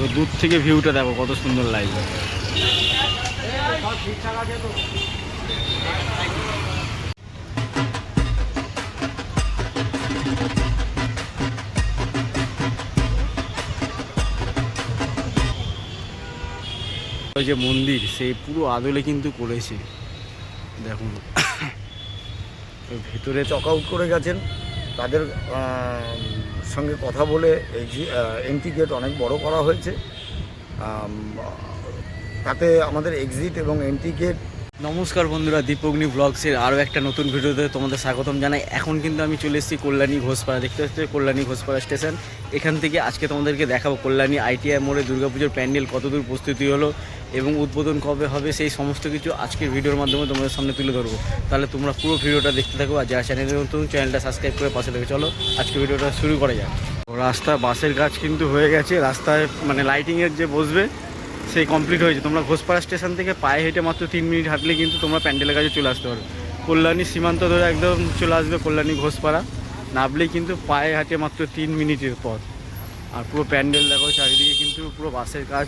দেখো, দূর থেকে ভিউটা দেখো, কত সুন্দর লাগবে ওই যে মন্দির, সেই পুরো আদলে কিন্তু করেছে। দেখুন। ভেতরে চক আউট করে গেছেন। তাদের সঙ্গে কথা বলে এন্ট্রি গেট অনেক বড় করা হয়েছে। তাতে আমাদের এক্সিট এবং এন্ট্রি গেট নমস্কার বন্ধুরা দীপগ্নি ব্লগসের আরও একটা নতুন ভিডিওতে তোমাদের স্বাগতম জানাই। এখন কিন্তু আমি চলে এসেছি কল্যাণী ঘোষপাড়া। দেখতে পাচ্ছি কল্যাণী ঘোষপাড়া স্টেশন। এখান থেকে আজকে তোমাদেরকে দেখাবো কল্যাণী আইটিআই মোড়ে দুর্গাপুজোর প্যান্ডেল, কতদূর প্রস্তুতি হলো এবং উদ্বোধন কবে হবে, সেই সমস্ত কিছু আজকের ভিডিওর মাধ্যমে তোমাদের সামনে তুলে ধরবো। তাহলে তোমরা পুরো ভিডিওটা দেখতে থাকো আর যারা চ্যানেলে নতুন, চ্যানেলটা সাবস্ক্রাইব করে পাশে থেকে চলো। আজকে ভিডিওটা শুরু করা যাক। রাস্তা বাসের কাজ কিন্তু হয়ে গেছে। রাস্তায় মানে লাইটিংয়ের যে বসবে সেই কমপ্লিট হয়েছে। তোমরা ঘোষপাড়া স্টেশন থেকে পায়ে হেঁটে মাত্র তিন মিনিট হাঁটলে কিন্তু তোমরা প্যান্ডেলের কাছে চলে আসতে পারবে। কল্যাণী সীমান্ত ধরে একদম চলে আসবে কল্যাণী ঘোষপাড়া। নামলেই কিন্তু পায়ে হাঁটে মাত্র তিন মিনিটের পর আর পুরো প্যান্ডেল দেখো, চারিদিকে কিন্তু পুরো বাসের কাজ।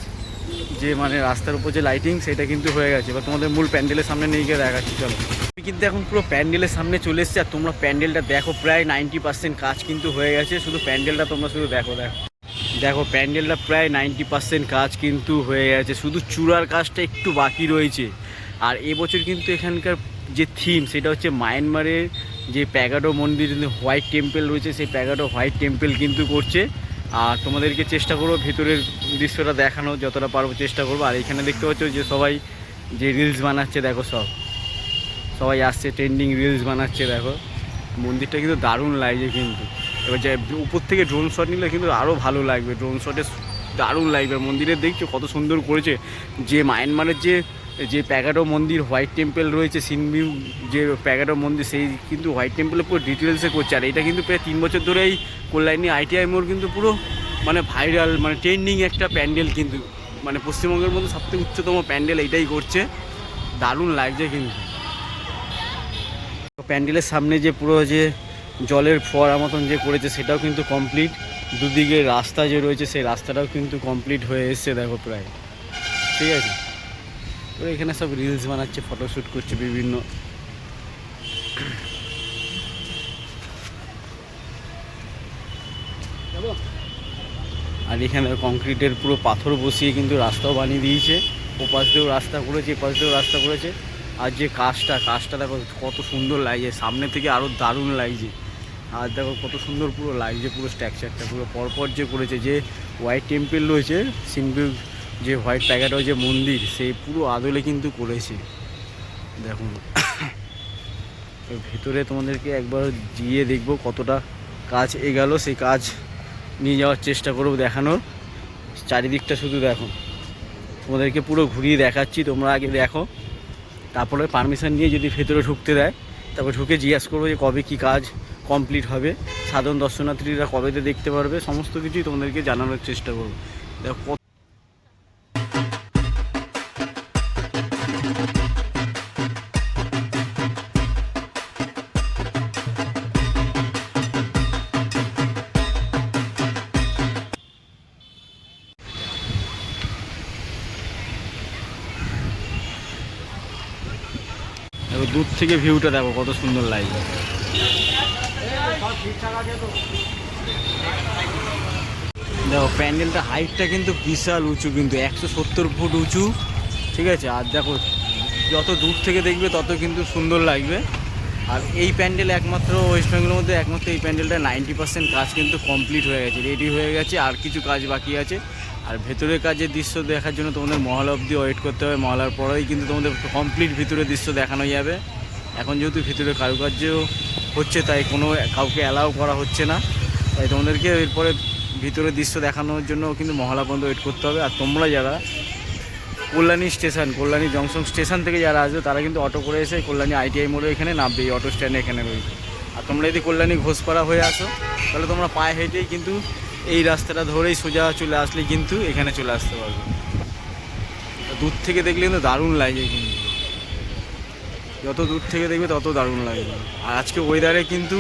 যে মানে রাস্তার উপর যে লাইটিং সেটা কিন্তু হয়ে গেছে। এবার তোমাদের মূল প্যান্ডেলের সামনে নিয়ে গিয়ে দেখাচ্ছি, চলো। আমি কিন্তু এখন পুরো প্যান্ডেলের সামনে চলে এসেছি আর তোমরা প্যান্ডেলটা দেখো, প্রায় নাইনটি পার্সেন্ট কাজ কিন্তু হয়ে গেছে। শুধু প্যান্ডেলটা তোমরা শুধু দেখো দেখো। দেখো প্যান্ডেলটা প্রায় নাইনটি পার্সেন্ট কাজ কিন্তু হয়ে গেছে। শুধু চূড়ার কাজটা একটু বাকি রয়েছে। আর এবছর কিন্তু এখানকার যে থিম সেটা হচ্ছে মায়ানমারের যে প্যাগাডো মন্দির হোয়াইট টেম্পল রয়েছে, সেই প্যাগাডো হোয়াইট টেম্পেল কিন্তু করছে। আর তোমাদেরকে চেষ্টা করব ভেতরের দৃশ্যটা দেখানো যতটা পারব চেষ্টা করব। আর এখানে দেখতে পাচ্ছ যে সবাই যে রিলস বানাচ্ছে, দেখো সব। সবাই আসছে ট্রেন্ডিং রিলস বানাচ্ছে, দেখো। মন্দিরটা কিন্তু দারুণ লাগছে কিন্তু। এবার যে উপর থেকে ড্রোন শট নিলে কিন্তু আরও ভালো লাগবে। ড্রোন শটে দারুণ লাগবে। মন্দিরে দেখছ কত সুন্দর করেছে। যে মায়ানমারের যে যে প্যাগাটো মন্দির, হোয়াইট টেম্পল রয়েছে সিনভিউ যে প্যাগাটো মন্দির, সেই কিন্তু হোয়াইট টেম্পলের পুরো ডিটেলসে করছে। আর এটা কিন্তু প্রায় তিন বছর ধরেই কল্যাণী আইটিআই মোড় কিন্তু পুরো মানে ভাইরাল মানে ট্রেন্ডিং একটা প্যান্ডেল কিন্তু। মানে পশ্চিমবঙ্গের মধ্যে সবথেকে উচ্চতম প্যান্ডেল এইটাই করছে। দারুণ লাগছে কিন্তু। প্যান্ডেলের সামনে যে পুরো যে জলের ফোয়ারা মতন যে করেছে সেটাও কিন্তু কমপ্লিট দুদিকে রাস্তা যে রয়েছে সেই রাস্তাটাও কিন্তু কমপ্লিট হয়ে এসছে দেখো প্রায়। ঠিক আছে? তো এখানে সব রিলস বানাচ্ছে ফটোশ্যুট করছে বিভিন্ন। আর এখানে কংক্রিটের পুরো পাথর বসিয়ে কিন্তু রাস্তাও বানিয়ে দিয়েছে। ওপাশ দিয়েও রাস্তা করেছে, এপাশ দিয়েও রাস্তা করেছে। আর যে কাজটা কাজটা দেখো কত সুন্দর লাগছে। সামনে থেকে আরও দারুণ লাগছে। আর দেখো কত সুন্দর পুরো লাগছে পুরো স্ট্রাকচারটা পুরো পরপর যে করেছে, যে হোয়াইট টেম্পেল রয়েছে সিনভিউ যে হোয়াইট প্যাকেট যে মন্দির, সেই পুরো আদলে কিন্তু করেছে। দেখুন ভিতরে তোমাদেরকে একবার গিয়ে দেখব কতটা কাজ এগালো, সেই কাজ নিয়ে যাওয়ার চেষ্টা করব দেখানোর। চারিদিকটা শুধু দেখো। তোমাদেরকে পুরো ঘুরিয়ে দেখাচ্ছি, তোমরা আগে দেখো। তারপরে পারমিশন নিয়ে যদি ভেতরে ঢুকতে দেয়, তারপর ঢুকে জিজ্ঞাসা করব যে কবে কি কাজ কমপ্লিট হবে। সাধারণ দর্শনার্থীরা কবেতে দেখতে পারবে, সমস্ত কিছুই তোমাদেরকে জানানোর চেষ্টা করব। দূর থেকে ভিউটা দেখো কত সুন্দর লাগবে দেখো, প্যান্ডেলটা হাইটটা কিন্তু বিশাল উঁচু, কিন্তু একশো সত্তর ফুট উঁচু, ঠিক আছে? আর দেখো, যত দূর থেকে দেখবে, তত কিন্তু সুন্দর লাগবে। আর এই প্যান্ডেল একমাত্র ওয়েস্ট বেঙ্গলের মধ্যে, একমাত্র এই প্যান্ডেলটা নাইনটি পার্সেন্ট কাজ কিন্তু কমপ্লিট হয়ে গেছে রেডি হয়ে গেছে, আর কিছু কাজ বাকি আছে। আর ভেতরের কাজের দৃশ্য দেখার জন্য তোমাদের মহল অবধি ওয়েট করতে হবে, মহলার পরেই কিন্তু তোমাদের কমপ্লিট ভিতরের দৃশ্য দেখানো যাবে। এখন যেহেতু ভিতরে কারুকার্য হচ্ছে, তাই কোনো কাউকে অ্যালাউ করা হচ্ছে না। তাই তোমাদেরকে এরপরে ভিতরের দৃশ্য দেখানোর জন্য কিন্তু মহলা পর্যন্ত ওয়েট করতে হবে। আর তোমরা যারা Kalyani station, Kalyani junction station থেকে যারা আসবে, তারা কিন্তু অটো করে এসে কল্যাণী আইটিআই মোড়ে এখানে নামবে, এই অটো স্ট্যান্ডে এখানে রয়েছে। আর তোমরা যদি কল্যাণী ঘোষপাড়া হয়ে আসো, তাহলে তোমরা পায়ে হেঁটেই কিন্তু এই রাস্তাটা ধরেই সোজা চলে আসলে কিন্তু এখানে চলে আসতে পারবে। দূর থেকে দেখলে কিন্তু দারুণ লাগে কিন্তু। যত দূর থেকে দেখবে তত দারুণ লাগবে আর আজকে ওয়েদারে কিন্তু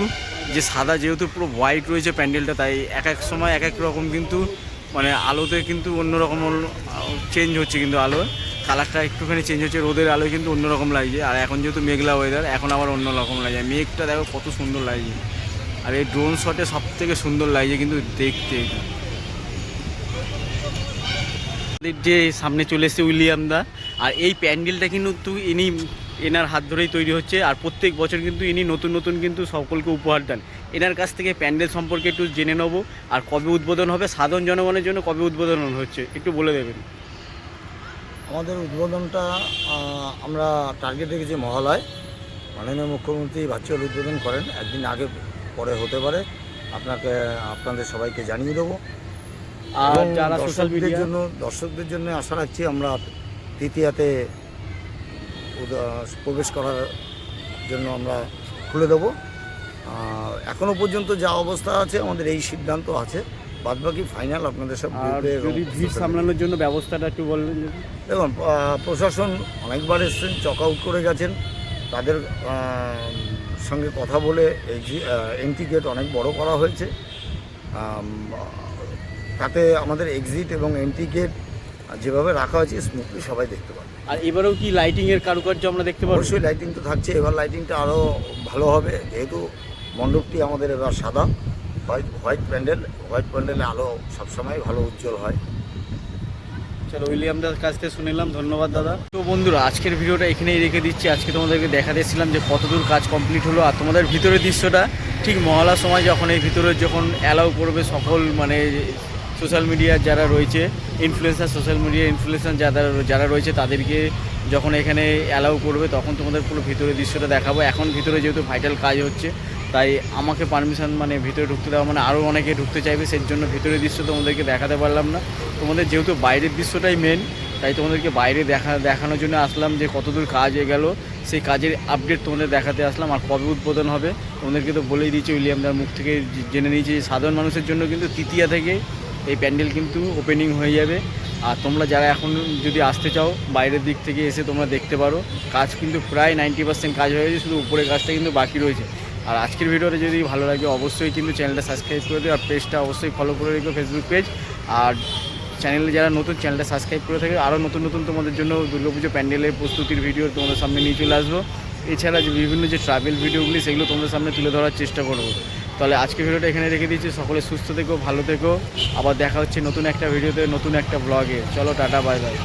যে সাদা যেহেতু পুরো হোয়াইট রয়েছে প্যান্ডেলটা, তাই এক এক সময় এক এক রকম কিন্তু মানে আলোতে কিন্তু অন্যরকম চেঞ্জ হচ্ছে কিন্তু আলো কালারটা একটুখানি চেঞ্জ হচ্ছে, রোদের আলোয় কিন্তু অন্যরকম লাগছে। আর এখন যেহেতু মেঘলা ওয়েদার এখন আবার অন্যরকম লাগছে। মেঘটা দেখো কত সুন্দর লাগছে। আর এই ড্রোন শটে সব থেকে সুন্দর লাগছে কিন্তু দেখতে। যে সামনে চলে এসেছে উইলিয়াম দা। আর এই প্যান্ডেলটা কিন্তু ইনি এনার হাত ধরেই তৈরি হচ্ছে আর প্রত্যেক বছর কিন্তু ইনি নতুন নতুন কিন্তু সকলকে উপহার দেন। এনার কাছ থেকে প্যান্ডেল সম্পর্কে একটু জেনে নেব আর কবে উদ্বোধন হবে সাধারণ জনগণের জন্য কবে উদ্বোধন হচ্ছে একটু বলে দেবেন। আমাদের উদ্বোধনটা আমরা টার্গেট রেখেছি মহালয়। মাননীয় মুখ্যমন্ত্রী ভার্চুয়াল উদ্বোধন করেন একদিন আগে পরে হতে পারে। আপনাকে আপনাদের সবাইকে জানিয়ে দেবো। আর যারা সোশ্যাল দর্শকদের মিডিয়া জন্য দর্শকদের জন্য আশা রাখছি আমরা তৃতীয়াতে প্রবেশ করার জন্য আমরা খুলে দেবো। আহ, এখনও পর্যন্ত যা অবস্থা আছে আমাদের এই সিদ্ধান্ত আছে। বাদবাকি ফাইনাল আপনাদের সব যদি ভিড় সামলানোর জন্য ব্যবস্থাটা একটু বলবেন দেখুন প্রশাসন অনেকবার এসছেন চক আউট করে গেছেন। তাদের সঙ্গে কথা বলে এই এন্ট্রি গেট অনেক বড় করা হয়েছে। তাতে আমাদের এক্সিট এবং এন্ট্রি গেট যেভাবে রাখা হয়েছে স্মুথলি সবাই দেখতে পাবে আর এবারেও কি লাইটিং এর কারুকার্য আমরা দেখতে পাবো? অবশ্যই লাইটিং তো থাকছে এবার লাইটিংটা আরও ভালো হবে। যেহেতু মণ্ডপটি আমাদের এবার সাদা হোয়াইট হোয়াইট প্যান্ডেল হোয়াইট প্যান্ডেলে আলো সবসময় ভালো উজ্জ্বল হয়। চলো উইলিয়াম দার কাছ থেকে শুনিলাম ধন্যবাদ দাদা। তো বন্ধুরা আজকের ভিডিওটা এখানেই রেখে দিচ্ছি। আজকে তোমাদেরকে দেখা দিয়েছিলাম যে কতদূর কাজ কমপ্লিট হলো আর তোমাদের ভিতরের দৃশ্যটা। ঠিক মহলার সময় যখন এই ভিতরে যখন অ্যালাউ করবে সকল মানে সোশ্যাল মিডিয়ার যারা রয়েছে ইনফ্লুয়েন্সার সোশ্যাল মিডিয়া ইনফ্লুয়েন্সার যারা যারা রয়েছে, তাদেরকে যখন এখানে অ্যালাউ করবে, তখন তোমাদের পুরো ভিতরের দৃশ্যটা দেখাবো। এখন ভিতরে যেহেতু ভাইটাল কাজ হচ্ছে, তাই আমাকে পারমিশন মানে ভিতরে ঢুকতে দেওয়া মানে আরও অনেকে ঢুকতে চাইবে সেই জন্য ভিতরের দৃশ্য তোমাদেরকে দেখাতে পারলাম না। তোমাদের যেহেতু বাইরের দৃশ্যটাই মেন তাই তোমাদেরকে বাইরে দেখা, দেখানোর জন্য আসলাম যে কতদূর কাজ হয়ে গেল সেই কাজের আপডেট তোমাদের দেখাতে আসলাম, আর কবে উদ্বোধন হবে, তোমাদেরকে তো বলেই দিয়েছি উইলিয়ামদার মুখ থেকে জেনে নিয়েছি সাধারণ মানুষের জন্য কিন্তু তৃতীয়া থেকে এই প্যান্ডেল কিন্তু ওপেনিং হয়ে যাবে। আর তোমরা যারা এখন যদি আসতে চাও, বাইরের দিক থেকে এসে তোমরা দেখতে পারো। কাজ কিন্তু প্রায় নাইনটি পার্সেন্ট কাজ হয়ে গেছে, শুধু উপরের কাজটা কিন্তু বাকি রয়েছে। আর আজকের ভিডিওটা যদি ভালো লাগে, অবশ্যই কিন্তু চ্যানেলটা সাবস্ক্রাইব করে দিও, আর পেজটা অবশ্যই ফলো করে রেখো ফেসবুক পেজ আর চ্যানেলে যারা নতুন চ্যানেলটা সাবস্ক্রাইব করে থাকে আরও নতুন নতুন তোমাদের জন্য দুর্গাপুজো প্যান্ডেলের প্রস্তুতির ভিডিও তোমাদের সামনে নিয়ে চলে আসব। এছাড়া যে বিভিন্ন যে ট্রাভেল ভিডিওগুলি সেগুলো তোমাদের সামনে তুলে ধরার চেষ্টা করব। তাহলে আজকে ভিডিওটা এখানে রেখে দিচ্ছি। সকলে সুস্থ থেকো, ভালো থেকো। আবার দেখা হচ্ছে নতুন একটা ভিডিওতে, নতুন একটা ব্লগে চলো, টাটা বাই বাই